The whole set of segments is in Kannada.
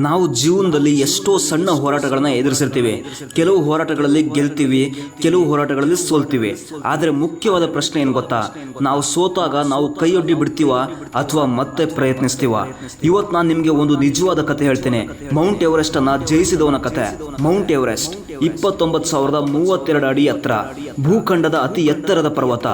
ನಾವು ಜೀವನದಲ್ಲಿ ಎಷ್ಟೋ ಸಣ್ಣ ಹೋರಾಟಗಳನ್ನ ಎದುರಿಸಿರ್ತೀವಿ. ಕೆಲವು ಹೋರಾಟಗಳಲ್ಲಿ ಗೆಲ್ತೀವಿ, ಕೆಲವು ಹೋರಾಟಗಳಲ್ಲಿ ಸೋಲ್ತೀವಿ. ಆದರೆ ಮುಖ್ಯವಾದ ಪ್ರಶ್ನೆ ಏನು ಗೊತ್ತಾ? ನಾವು ಸೋತಾಗ ನಾವು ಕೈಯೊಡ್ಡಿ ಬಿಡ್ತೀವ ಅಥವಾ ಮತ್ತೆ ಪ್ರಯತ್ನಿಸ್ತೀವ? ಇವತ್ತು ನಾನು ನಿಮಗೆ ಒಂದು ನಿಜವಾದ ಕತೆ ಹೇಳ್ತೇನೆ. ಮೌಂಟ್ ಎವರೆಸ್ಟ್ ಅನ್ನ ಜಯಿಸಿದವನ ಕತೆ. ಮೌಂಟ್ ಎವರೆಸ್ಟ್, ಇಪ್ಪತ್ತೊಂಬತ್ತು ಸಾವಿರದ ಮೂವತ್ತೆರಡು ಅಡಿ ಎತ್ತರ, ಭೂಖಂಡದ ಅತಿ ಎತ್ತರದ ಪರ್ವತ.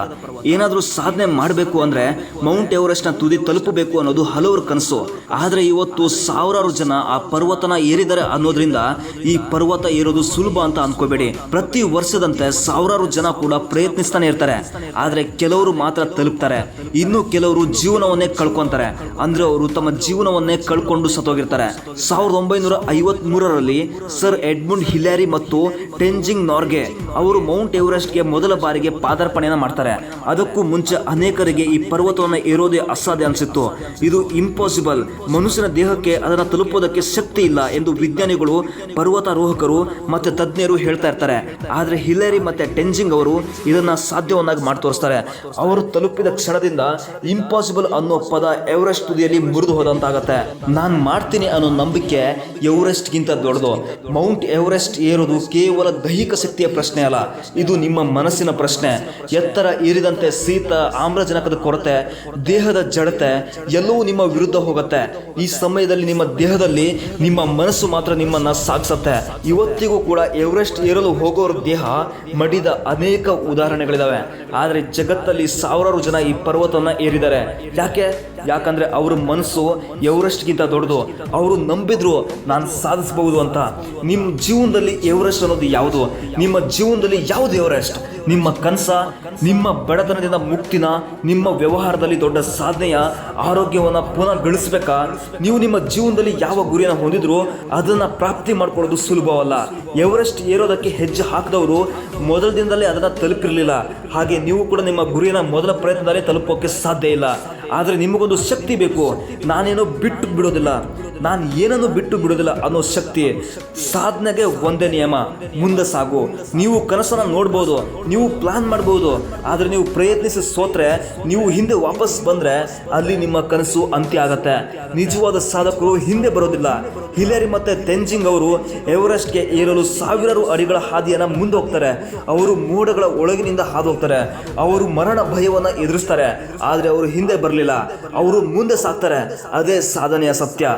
ಏನಾದರೂ ಸಾಧನೆ ಮಾಡಬೇಕು ಅಂದ್ರೆ ಮೌಂಟ್ ಎವರೆಸ್ಟ್ನ ತುದಿ ತಲುಪಬೇಕು ಅನ್ನೋದು ಹಲವರ ಕನಸು. ಆದರೆ ಇವತ್ತು ಸಾವಿರಾರು ಜನ ಆ ಪರ್ವತನ ಏರಿದರೆ ಅನ್ನೋದ್ರಿಂದ ಈ ಪರ್ವತ ಏರೋದು ಸುಲಭ ಅಂತ ಅನ್ಕೋಬೇಡಿ. ಪ್ರತಿ ವರ್ಷದಂತೆ ಸಾವಿರಾರು ಜನ ಕೂಡ ಪ್ರಯತ್ನಿಸ್ತಾನೆ ಇರ್ತಾರೆ. ಆದರೆ ಕೆಲವರು ಮಾತ್ರ ತಲುಪ್ತಾರೆ. ಇನ್ನು ಕೆಲವರು ಜೀವನವನ್ನೇ ಕಳ್ಕೊಂತಾರೆ. ಅಂದ್ರೆ ಅವರು ತಮ್ಮ ಜೀವನವನ್ನೇ ಕಳ್ಕೊಂಡು ಸತ್ತೋಗಿರ್ತಾರೆ. ಸಾವಿರದ ಒಂಬೈನೂರ ಐವತ್ ಮೂರರಲ್ಲಿ ಸರ್ ಎಡ್ಮುಂಡ್ ಹಿಲ್ಯಾರಿ ಮತ್ತು ಟೆಂಜಿಂಗ್ ನಾರ್ಗೆ ಅವರು ಮೌಂಟ್ ಎವರೆಸ್ಟ್ಗೆ ಮೊದಲ ಬಾರಿಗೆ ಪಾದಾರ್ಪಣೆಯನ್ನ ಮಾಡ್ತಾರೆ. ಅದಕ್ಕೂ ಮುಂಚೆ ಅನೇಕರಿಗೆ ಈ ಪರ್ವತವನ್ನು ಏರೋದೇ ಅಸಾಧ್ಯ ಅನಿಸಿತ್ತು. ಇದು ಇಂಪಾಸಿಬಲ್ ಮನುಷ್ಯನ ದೇಹಕ್ಕೆ ಅದನ್ನು ತಲುಪೋದಕ್ಕೆ ಶಕ್ತಿ ಇಲ್ಲ ಎಂದು ವಿಜ್ಞಾನಿಗಳು, ಪರ್ವತಾರೋಹಕರು ಮತ್ತು ತಜ್ಞರು ಹೇಳ್ತಾ ಇರ್ತಾರೆ. ಆದರೆ ಹಿಲೇರಿ ಮತ್ತು ಟೆನ್ಜಿಂಗ್ ಅವರು ಇದನ್ನು ಸಾಧ್ಯವನ್ನಾಗಿ ಮಾಡಿ ತೋರಿಸ್ತಾರೆ. ಅವರು ತಲುಪಿದ ಕ್ಷಣದಿಂದ ಇಂಪಾಸಿಬಲ್ ಅನ್ನೋ ಪದ ಎವರೆಸ್ಟ್ ತುದಿಯಲ್ಲಿ ಮುರಿದು ಹೋದಂತಾಗತ್ತೆ. ನಾನು ಮಾಡ್ತೀನಿ ಅನ್ನೋ ನಂಬಿಕೆ ಎವರೆಸ್ಟ್ಗಿಂತ ದೊಡ್ಡದು. ಮೌಂಟ್ ಎವರೆಸ್ಟ್ ಏರೋದು ಕೇವಲ ದೈಹಿಕ ಶಕ್ತಿಯ ಪ್ರಶ್ನೆ ಅಲ್ಲ. ಇದು ನಿಮ್ಮ ಮನಸ್ಸಿನ ಪ್ರಶ್ನೆ. ಎತ್ತರ ಏರಿದಂತೆ ಶೀತ, ಆಮ್ಲಜನಕದ ಕೊರತೆ, ದೇಹದ ಜಡತೆ ಎಲ್ಲವೂ ನಿಮ್ಮ ವಿರುದ್ಧ ಹೋಗುತ್ತೆ. ಈ ಸಮಯದಲ್ಲಿ ನಿಮ್ಮ ದೇಹದಲ್ಲಿ ನಿಮ್ಮ ಮನಸ್ಸು ಮಾತ್ರ ನಿಮ್ಮನ್ನ ಸಾಗಿಸುತ್ತೆ. ಇವತ್ತಿಗೂ ಕೂಡ ಎವರೆಸ್ಟ್ ಏರಲು ಹೋಗೋರ ದೇಹ ಮಡಿದ ಅನೇಕ ಉದಾಹರಣೆಗಳಿದಾವೆ. ಆದರೆ ಜಗತ್ತಲ್ಲಿ ಸಾವಿರಾರು ಜನ ಈ ಪರ್ವತವನ್ನ ಏರಿದ್ದಾರೆ. ಯಾಕೆ? ಯಾಕಂದ್ರೆ ಅವ್ರ ಮನಸ್ಸು ಎವರೆಸ್ಟ್ಗಿಂತ ದೊಡ್ಡದು. ಅವರು ನಂಬಿದ್ರು ನಾನು ಸಾಧಿಸಬಹುದು ಅಂತ. ನಿಮ್ಮ ಜೀವನದಲ್ಲಿ ಎವರೆಸ್ಟ್ ಅನ್ನೋದು ಯಾವುದು? ನಿಮ್ಮ ಜೀವನದಲ್ಲಿ ಯಾವುದು ಎವರೆಸ್ಟ್ ನಿಮ್ಮ ಕನಸ, ನಿಮ್ಮ ಬಡತನದಿಂದ ಮುಕ್ತಿನ, ನಿಮ್ಮ ವ್ಯವಹಾರದಲ್ಲಿ ದೊಡ್ಡ ಸಾಧನೆಯ ಆರೋಗ್ಯವನ್ನು ಪುನಃ ಗಳಿಸ್ಬೇಕಾ? ನೀವು ನಿಮ್ಮ ಜೀವನದಲ್ಲಿ ಯಾವ ಗುರಿಯನ್ನು ಹೊಂದಿದ್ರು ಅದನ್ನು ಪ್ರಾಪ್ತಿ ಮಾಡ್ಕೊಳ್ಳೋದು ಸುಲಭವಲ್ಲ. ಎವರೆಸ್ಟ್ ಏರೋದಕ್ಕೆ ಹೆಜ್ಜೆ ಹಾಕಿದವರು ಮೊದಲ ದಿನದಲ್ಲೇ ಅದನ್ನು ತಲುಪಿರಲಿಲ್ಲ. ಹಾಗೆ ನೀವು ಕೂಡ ನಿಮ್ಮ ಗುರಿಯನ್ನು ಮೊದಲ ಪ್ರಯತ್ನದಲ್ಲೇ ತಲುಪೋಕೆ ಸಾಧ್ಯ ಇಲ್ಲ. ಆದರೆ ನಿಮಗೊಂದು ಶಕ್ತಿ ಬೇಕು. ನಾನೇನೋ ಬಿಟ್ಟು ಬಿಡೋದಿಲ್ಲ. ನಾನು ಏನನ್ನು ಬಿಟ್ಟು ಬಿಡೋದಿಲ್ಲ ಅನ್ನೋ ಶಕ್ತಿ. ಸಾಧನೆಗೆ ಒಂದೇ ನಿಯಮ, ಮುಂದೆ ಸಾಗು. ನೀವು ಕನಸನ್ನು ನೋಡ್ಬೋದು, ನೀವು ಪ್ಲಾನ್ ಮಾಡ್ಬೋದು, ಆದರೆ ನೀವು ಪ್ರಯತ್ನಿಸಿ ಸೋತ್ರೆ, ನೀವು ಹಿಂದೆ ವಾಪಸ್ ಬಂದರೆ ಅಲ್ಲಿ ನಿಮ್ಮ ಕನಸು ಅಂತ್ಯ ಆಗತ್ತೆ. ನಿಜವಾದ ಸಾಧಕರು ಹಿಂದೆ ಬರೋದಿಲ್ಲ. ಹಿಲೇರಿ ಮತ್ತು ತೆಂಜಿಂಗ್ ಅವರು ಎವರೆಸ್ಟ್ಗೆ ಏರಲು ಸಾವಿರಾರು ಅಡಿಗಳ ಹಾದಿಯನ್ನು ಮುಂದೆ ಹೋಗ್ತಾರೆ. ಅವರು ಮೋಡಗಳ ಒಳಗಿನಿಂದ ಹಾದು ಹೋಗ್ತಾರೆ. ಅವರು ಮರಣ ಭಯವನ್ನು ಎದುರಿಸ್ತಾರೆ. ಆದರೆ ಅವರು ಹಿಂದೆ ಬರಲಿಲ್ಲ. ಅವರು ಮುಂದೆ ಸಾಕ್ತಾರೆ. ಅದೇ ಸಾಧನೆಯ ಸತ್ಯ.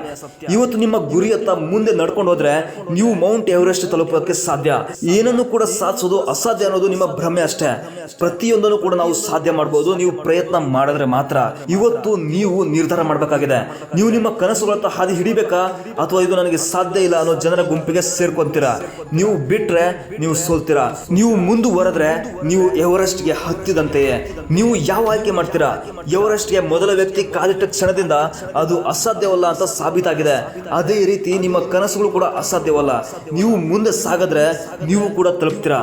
ಇವತ್ತು ನಿಮ್ಮ ಗುರಿಯತ್ತ ಮುಂದೆ ನಡ್ಕೊಂಡು ಹೋದ್ರೆ ನೀವು ಮೌಂಟ್ ಎವರೆಸ್ಟ್ ತಲುಪೋದಕ್ಕೆ ಸಾಧ್ಯ. ಏನನ್ನು ಕೂಡ ಸಾಧಿಸೋದು ಅಸಾಧ್ಯ ಅನ್ನೋದು ನಿಮ್ಮ ಭ್ರಮೆ ಅಷ್ಟೇ. ಪ್ರತಿಯೊಂದನ್ನು ಕೂಡ ನಾವು ಸಾಧ್ಯ ಮಾಡಬಹುದು ನೀವು ಪ್ರಯತ್ನ ಮಾಡಿದ್ರೆ ಮಾತ್ರ. ಇವತ್ತು ನೀವು ನಿರ್ಧಾರ ಮಾಡಬೇಕಾಗಿದೆ. ನೀವು ನಿಮ್ಮ ಕನಸುಗಳತ್ತ ಹಾದಿ ಹಿಡಿಬೇಕಾ? ಅಥವಾ ಇದು ನನಗೆ ಸಾಧ್ಯ ಇಲ್ಲ ಅನ್ನೋ ಜನರ ಗುಂಪಿಗೆ ಸೇರ್ಕೊಂತೀರಾ? ನೀವು ಬಿಟ್ರೆ ನೀವು ಸೋಲ್ತೀರಾ? ನೀವು ಮುಂದುವರೆದ್ರೆ ನೀವು ಎವರೆಸ್ಟ್ಗೆ ಹತ್ತಿದಂತೆಯೇ. ನೀವು ಯಾವ ಆಯ್ಕೆ ಮಾಡ್ತೀರಾ? ಎವರೆಸ್ಟ್ಗೆ ಮೊದಲ ವ್ಯಕ್ತಿ ಕಾಲಿಟ್ಟ ಕ್ಷಣದಿಂದ ಅದು ಅಸಾಧ್ಯವಲ್ಲ ಅಂತ ಸಾಬೀತಾಗಿದೆ. ಅದೇ ರೀತಿ ನಿಮ್ಮ ಕನಸುಗಳು ಕೂಡ ಅಸಾಧ್ಯವಲ್ಲ. ನೀವು ಮುಂದೆ ಸಾಗಿದ್ರೆ ನೀವು ಕೂಡ ತಲುಪ್ತೀರಾ?